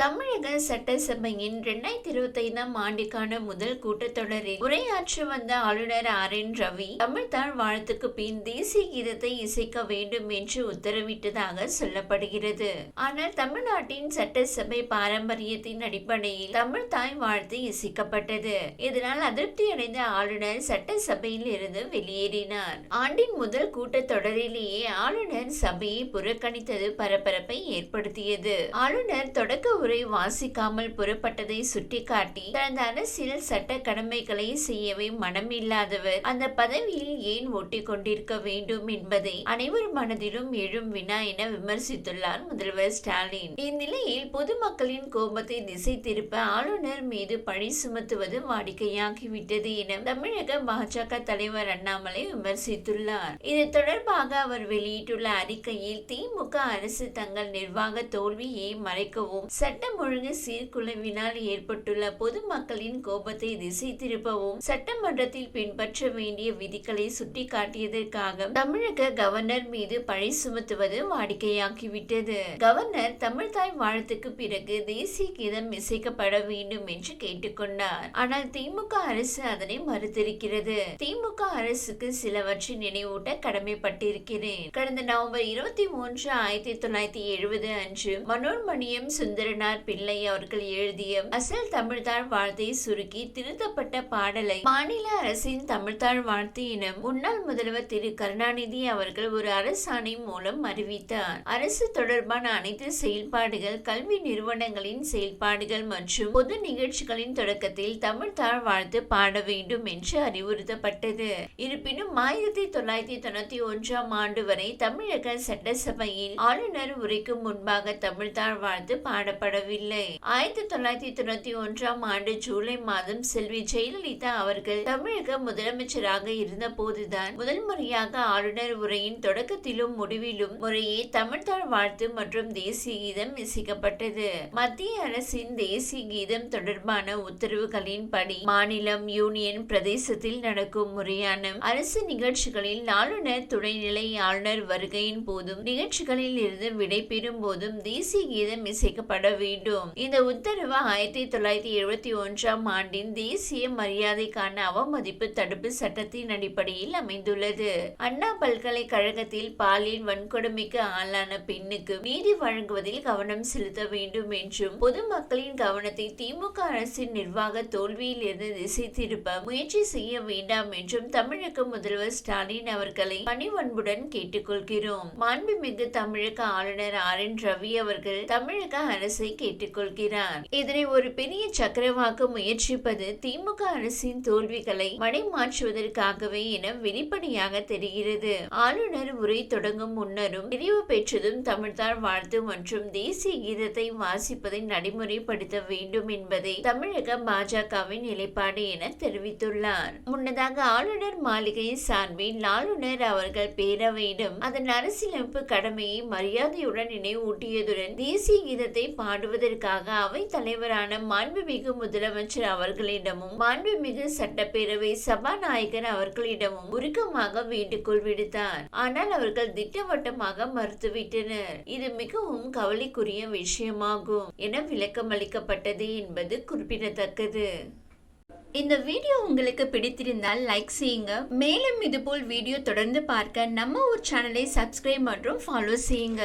தமிழக சட்டசபையின் இரண்டாயிரத்தி இருபத்தி ஐந்தாம் ஆண்டுக்கான முதல் கூட்டத்தொடரில் உரையாற்றி வந்த ஆளுநர் ஆர் என் ரவி தமிழ்தாழ் வாழ்த்துக்கு பின் தேசிய கீதத்தை இசைக்க வேண்டும் என்று உத்தரவிட்டதாக சொல்லப்படுகிறது. ஆனால் தமிழ்நாட்டின் சட்டசபை பாரம்பரியத்தின் அடிப்படையில் தமிழ் தாய் வாழ்த்து இசைக்கப்பட்டது. இதனால் அதிருப்தி அடைந்த ஆளுநர் சட்டசபையில் இருந்து வெளியேறினார். ஆண்டின் முதல் கூட்டத்தொடரிலேயே ஆளுநர் சபையை புறக்கணித்தது பரபரப்பை ஏற்படுத்தியது. ஆளுநர் தொடக்க உரை வாசிக்காமல் புறப்பட்டதை சுட்டிக்காட்டி தனது அரசியல் சட்ட கடமைகளை செய்யவே மனமில்லாதவர். அந்த பதவியில் ஏன் ஒட்டி கொண்டிருக்க வேண்டும் என்பதை அனைவர் மனதிலும் எழும் வினா என விமர்சித்துள்ளார் முதல்வர் ஸ்டாலின். இந்நிலையில் பொதுமக்களின் கோபத்தை திசை திருப்ப ஆளுநர் மீது பழி சுமத்துவது வாடிக்கையாகிவிட்டது என தமிழக பாஜக தலைவர் அண்ணாமலை விமர்சித்துள்ளார். இது தொடர்பாக அவர் வெளியிட்டுள்ள அறிக்கையில் திமுக அரசு தங்கள் நிர்வாக தோல்வியை மறைக்கவும் சட்ட சட்டம் ஒழுங்கு சீர்குலைவினால் ஏற்பட்டுள்ள பொதுமக்களின் கோபத்தை திசை திருப்பவும் சட்டமன்றத்தில் பின்பற்ற வேண்டிய விதிகளை சுட்டிக்காட்டியதற்காக தமிழக கவர்னர் மீது பழி சுமத்துவது வாடிக்கையாகிவிட்டது. கவர்னர் தமிழ்தாய் வாழ்த்துக்கு பிறகு தேசிய கீதம் இசைக்கப்பட வேண்டும் என்று கேட்டுக்கொண்டார். ஆனால் திமுக அரசு அதனை மறுத்திருக்கிறது. திமுக அரசுக்கு சிலவற்றை நினைவூட்ட கடமைப்பட்டிருக்கிறேன். கடந்த நவம்பர் இருபத்தி மூன்று ஆயிரத்தி தொள்ளாயிரத்தி எழுபது அன்று மனோன்மணியம் சுந்தரனார் ஆர் பிள்ளை அவர்கள் எழுதிய அசல் தமிழ்தாழ் வார்த்தையை சுருக்கி திருத்தப்பட்ட பாடலை மாநில அரசின் தமிழ்தாழ் வாழ்த்து என முன்னாள் முதல்வர் திரு. கருணாநிதி அவர்கள் ஒரு அரசாணை மூலம் அறிவித்தார். அரசு தொடர்பான அனைத்து செயல்பாடுகள் கல்வி நிறுவனங்களின் செயல்பாடுகள் மற்றும் பொது நிகழ்ச்சிகளின் தொடக்கத்தில் தமிழ்தாழ் வாழ்த்து பாட வேண்டும் என்று அறிவுறுத்தப்பட்டது. இருப்பினும் ஆயிரத்தி தொள்ளாயிரத்தி தொண்ணூத்தி ஒன்றாம் ஆண்டு வரை தமிழக சட்டசபையில் ஆளுநர் உரைக்கும் முன்பாக தமிழ்தாழ் வாழ்த்து பாடப்படவில்லை ஆயிரத்தி தொள்ளாயிரத்தி தொண்ணூத்தி ஒன்றாம் ஆண்டு ஜூலை மாதம் செல்வி ஜெயலலிதா அவர்கள் தமிழக முதலமைச்சராக இருந்த போதுதான் முதல் முறையாக ஆளுநர் உரையின் தொடக்கத்திலும் முடிவிலும் முறையே தமிழ்தாழ் வாழ்த்து மற்றும் தேசிய கீதம் இசைக்கப்பட்டது மத்திய அரசின் தேசிய கீதம் தொடர்பான உத்தரவுகளின்படி மாநிலம் யூனியன் பிரதேசத்தில் நடக்கும் முறையான அரசு நிகழ்ச்சிகளில் ஆளுநர் துணைநிலை ஆளுநர் வருகையின் போதும் நிகழ்ச்சிகளில் இருந்து விடைபெறும் போதும் தேசிய கீதம் இசைக்கப்பட வேண்டும். இந்த உத்தரவு ஆயிரத்தி தொள்ளாயிரத்தி எழுபத்தி ஒன்றாம் ஆண்டின் தேசிய மரியாதைக்கான அவமதிப்பு தடுப்பு சட்டத்தின் அடிப்படையில் அமைந்துள்ளது. அண்ணா பல்கலைக்கழகத்தில் பாலியல் வன்கொடுமைக்கு ஆளான பெண்ணுக்கு நீதி வழங்குவதில் கவனம் செலுத்த வேண்டும் என்றும் பொதுமக்களின் கவனத்தை திமுக அரசின் நிர்வாக தோல்வியில் இருந்து திசை திருப்ப முயற்சி செய்ய வேண்டாம் என்றும் தமிழக முதல்வர் ஸ்டாலின் அவர்களை பணிவன்புடன் கேட்டுக்கொள்கிறோம். மாண்புமிகு தமிழக ஆளுநர் ஆர் என் ரவி அவர்கள் தமிழக அரசை கேட்டுக்கொள்கிறார். இதனை ஒரு பெரிய சக்கரவாக்க முயற்சிப்பது திமுக அரசின் தோல்விகளை மடைமாற்றுவதற்காகவே என வெளிப்படையாக தெரிகிறது. ஆளுநர் உரை தொடங்கும் முன்னரும் பிரிவு பெற்றதும் தமிழ்தாழ் வாழ்த்து மற்றும் தேசிய கீதத்தை வாசிப்பதை நடைமுறைப்படுத்த வேண்டும் என்பதை தமிழக பாஜகவின் நிலைப்பாடு என தெரிவித்துள்ளார். முன்னதாக ஆளுநர் மாளிகை சார்பில் ஆளுநர் அவர்கள் பேரவையிடம் அதன் அரசியலமைப்பு கடமையை மரியாதையுடன் நினைவூட்டியதுடன் தேசிய கீதத்தை பாட பாடுவதற்காக அவை தலைவரான மாண்புமிகு முதலமைச்சர் அவர்களிடமும் மாண்புமிகு சட்டப்பேரவை சபாநாயகர் அவர்களிடமும் உருக்கமாக வேண்டுகோள் விடுத்தார். ஆனால் அவர்கள் திட்டவட்டமாக மறுத்துவிட்டனர். இது மிகவும் கவலைக்குரிய விஷயமாகும் என விளக்கம் அளிக்கப்பட்டது என்பது குறிப்பிடத்தக்கது. இந்த வீடியோ உங்களுக்கு பிடித்திருந்தால் லைக் செய்யுங்க. மேலும் இதுபோல் வீடியோ தொடர்ந்து பார்க்க நம்ம ஒரு சேனலை சப்ஸ்கிரைப் மற்றும் ஃபாலோ செய்யுங்க.